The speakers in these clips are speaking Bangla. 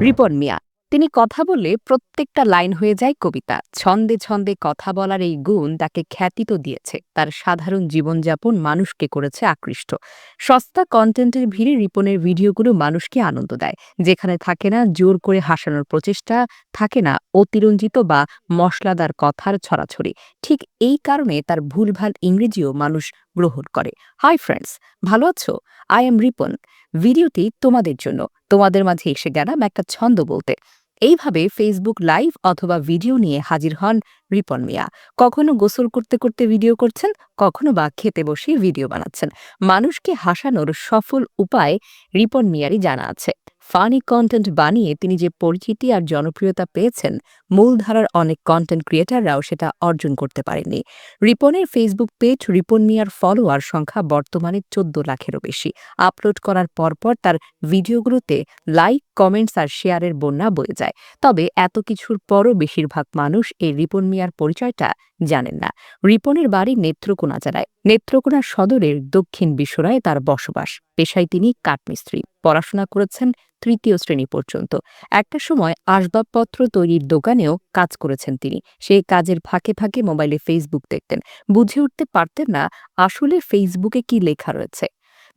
রিপন মিয়া। তিনি কথা বললে প্রত্যেকটা লাইন হয়ে যায় কবিতা। ছন্দে ছন্দে কথা বলার এই গুণ তাকে খ্যাতি তো দিয়েছে। তার সাধারণ জীবনযাপন মানুষকে করেছে আকৃষ্ট। সস্তা কন্টেন্টের ভিড়ে রিপনের ভিডিওগুলো মানুষকে আনন্দ দেয়। যেখানে থাকে না জোর করে হাসানোর প্রচেষ্টা, থাকে না অতিরঞ্জিত বা মশলাদার কথার ছড়াছড়ি। ঠিক এই কারণে তার ভুলভাল ইংরেজিও মানুষ গ্রহণ করে। হাই ফ্রেন্ডস, ভালো আছো? I am Ripon. ভিডিওটি তোমাদের জন্য। তোমাদের মাঝে এসে গেলাম একটা ছন্দ বলতে। এইভাবে ফেসবুক লাইভ অথবা ভিডিও নিয়ে হাজির হন রিপন মিয়া। কখনো গোসল করতে করতে ভিডিও করছেন, কখনো বা খেতে বসে ভিডিও বানাচ্ছেন। মানুষকে হাসানোর সফল উপায় রিপন মিয়ারই জানা আছে। ফানি কন্টেন্ট বানিয়ে তিনি যে পরিচিতি আর জনপ্রিয়তা পেয়েছেন, মূলধারার অনেক কন্টেন্ট ক্রিয়েটাররাও সেটা অর্জন করতে পারেননি। রিপনের ফেসবুক পেজ রিপন মিয়ার ফলোয়ার সংখ্যা বর্তমানে চোদ্দ লাখেরও বেশি। আপলোড করার পরপর তার ভিডিওগুলোতে লাইক, কমেন্টস আর শেয়ারের বন্যা বয়ে যায়। তবে এত কিছুর পরও বেশিরভাগ মানুষ এই রিপন মিয়ার পরিচয়টা জানেন না। রিপনের বাড়ি নেত্রকোনা জেলায়। নেত্রকোনা সদরের দক্ষিণ বিশ্বরায় তার বসবাস। পেশায় তিনি কাঠমিস্ত্রি। পড়াশোনা করেছেন তৃতীয় শ্রেণি পর্যন্ত। একটা সময় আসবাবপত্র তৈরির দোকানেও কাজ করেছেন তিনি। সেই কাজের ফাঁকে ফাঁকে মোবাইলে ফেসবুক দেখতেন। বুঝে উঠতে পারতেন না আসলে ফেসবুকে কি লেখা রয়েছে।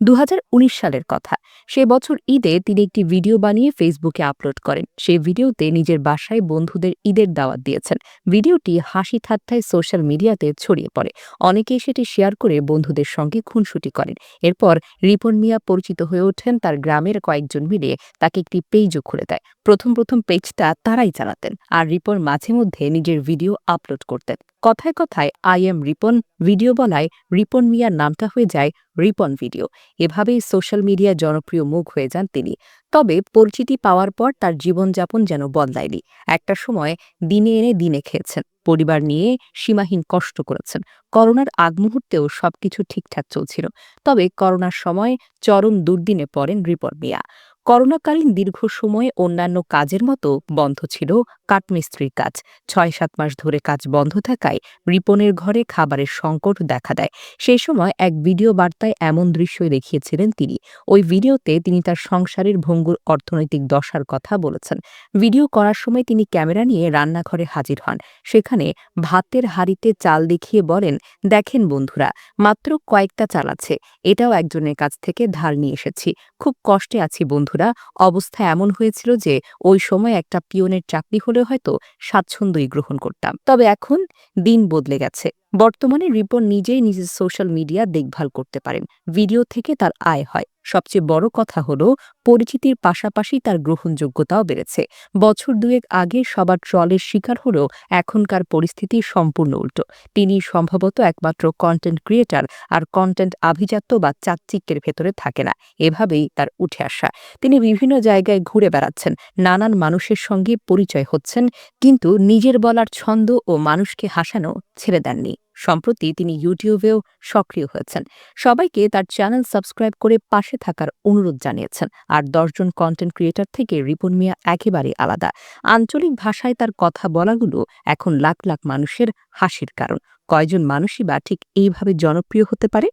দু হাজার উনিশ সালের কথা। সে বছর ঈদে তিনি একটি ভিডিও বানিয়ে ফেসবুকে আপলোড করেন। সেই ভিডিওতে নিজের বাসায় বন্ধুদের ঈদের দাওয়াত দিয়েছেন। ভিডিওটি হাসি ঠাট্টায় সোশ্যাল মিডিয়াতে ছড়িয়ে পড়ে। অনেকেই সেটি শেয়ার করে বন্ধুদের সঙ্গে খুনসুটি করেন। এরপর রিপন মিয়া পরিচিত হয়ে ওঠেন, তার গ্রামের কয়েকজন মিলে তাকে একটি পেজও খুলে দেয়। প্রথম প্রথম পেজটা তারাই চালাতেন আর রিপন মাঝে মধ্যে নিজের ভিডিও আপলোড করতেন। কথায় কথায় আই এম রিপন ভিডিও বলায় রিপন মিয়ার নামটা হয়ে যায় রিপন ভিডিও এভাবেই সোশ্যাল মিডিয়া জনপ্রিয় মুখ হয়ে যান তিনি। তবে পরিচিতি পাওয়ার পর তার জীবনযাপন যেন বদলায়নি। একটা সময় দিনে এনে দিনে খেয়েছেন। পরিবার নিয়ে সীমাহীন কষ্ট করেছেন। করোনার আগ মুহূর্তেও সবকিছু ঠিকঠাক চলছিল। তবে করোনার সময় চরম দুর্দিনে পড়েন রিপন মিয়া। করোনাকালীন দীর্ঘ সময়ে অন্যান্য কাজের মতো বন্ধ ছিল কাঠমিস্ত্রির কাজ। ছয় সাত মাস ধরে কাজ বন্ধ থাকায় রিপনের ঘরে খাবারের সংকট দেখা দেয়। সেই সময় এক ভিডিও বার্তায় এমন দৃশ্য দেখিয়েছিলেন তিনি। ওই ভিডিওতে তিনি তার সংসারের ভঙ্গুর অর্থনৈতিক দশার কথা বলেছেন। ভিডিও করার সময় তিনি ক্যামেরা নিয়ে রান্নাঘরে হাজির হন। সেখানে ভাতের হাঁড়িতে চাল দেখিয়ে বলেন, দেখেন বন্ধুরা, মাত্র কয়েকটা চাল আছে। এটাও একজনের কাছ থেকে ধার নিয়ে এসেছি। খুব কষ্টে আছি বন্ধুরা অবস্থা এমন হয়েছিল যে ওই সময় একটা পিয়নের চাকরি হলে হয়তো স্বাচ্ছন্দ্যই গ্রহণ করতাম। তবে এখন দিন বদলে গেছে। বর্তমানে রিপন নিজেই নিজের সোশ্যাল মিডিয়া দেখভাল করতে পারেন। ভিডিও থেকে তার আয় হয়। সবচেয়ে বড় কথা হলো, পরিচিতির পাশাপাশি তার গ্রহণযোগ্যতাও বেড়েছে। বছর দুয়েক আগে সবার ট্রলের শিকার হলেও এখনকার পরিস্থিতি সম্পূর্ণ উল্টো। তিনি সম্ভবত একমাত্র কন্টেন্ট ক্রিয়েটার আর কন্টেন্ট আভিজাত্য বা চাকচিক্যের ভেতরে থাকে না। এভাবেই তার উঠে আসা। তিনি বিভিন্ন জায়গায় ঘুরে বেড়াচ্ছেন। নানান মানুষের সঙ্গে পরিচয় হচ্ছেন, কিন্তু নিজের বলার ছন্দ ও মানুষকে হাসানো ছেড়ে দেননি। সম্প্রতি তিনি ইউটিউবেও সক্রিয় হয়েছেন। সবাইকে তার চ্যানেল সাবস্ক্রাইব করে পাশে থাকার অনুরোধ জানিয়েছেন। আর দশজন কন্টেন্ট ক্রিয়েটার থেকে রিপন মিয়া একেবারে আলাদা। আঞ্চলিক ভাষায় তার কথা বলাগুলো এখন লাখ লাখ মানুষের হাসির কারণ। কয়জন মানুষই বা ঠিক এইভাবে জনপ্রিয় হতে পারে?